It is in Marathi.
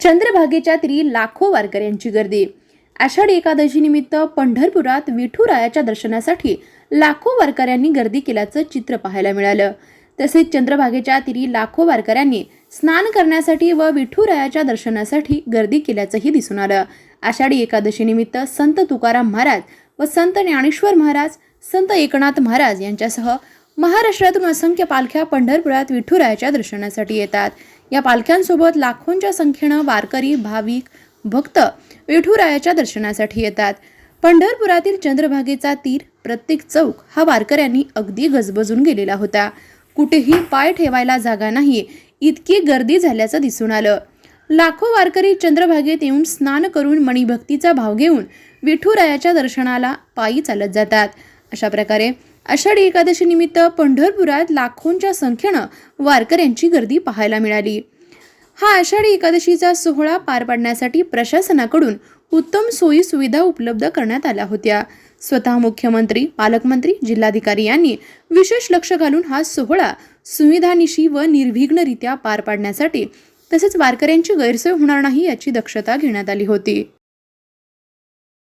चंद्रभागेच्या तरी लाखो वारकऱ्यांची गर्दी. आषाढी एकादशीनिमित्त पंढरपुरात विठुरायाच्या दर्शनासाठी लाखो वारकऱ्यांनी गर्दी केल्याचं चित्र पाहायला मिळालं. तसेच चंद्रभागेच्या तिरी लाखो वारकऱ्यांनी स्नान करण्यासाठी व विठुरायाच्या दर्शनासाठी गर्दी केल्याचंही दिसून आलं. आषाढी एकादशीनिमित्त संत तुकाराम महाराज व संत ज्ञानेश्वर महाराज संत एकनाथ महाराज यांच्यासह महाराष्ट्रातून असंख्य पालख्या पंढरपुरात विठुरायाच्या दर्शनासाठी येतात. या पालख्यांसोबत लाखोंच्या संख्येनं वारकरी भाविक भक्त विठुरायाच्या दर्शनासाठी येतात. पंढरपुरातील चंद्रभागेचा तीर प्रत्येक चौक हा वारकऱ्यांनी अगदी गजबजून गेलेला होता. कुठेही पाय ठेवायला जागा नाही इतकी गर्दी झाल्याचं दिसून आलं. लाखो वारकरी चंद्रभागेत येऊन स्नान करून मणिभक्तीचा भाव घेऊन विठुरायाच्या दर्शनाला पायी चालत जातात. अशा प्रकारे आषाढी एकादशीनिमित्त पंढरपुरात लाखोंच्या संख्येनं वारकऱ्यांची गर्दी पाहायला मिळाली. हा आषाढी एकादशीचा सोहळा पार पाडण्यासाठी प्रशासनाकडून उत्तम सोयी सुविधा उपलब्ध करण्यात आल्या होत्या. स्वतः मुख्यमंत्री पालकमंत्री जिल्हाधिकारी यांनी विशेष लक्ष घालून हा सोहळा सुविधानिशी व निर्विघ्नरित्या पार पाडण्यासाठी तसेच वारकऱ्यांची गैरसोय होणार नाही याची दक्षता घेण्यात आली होती.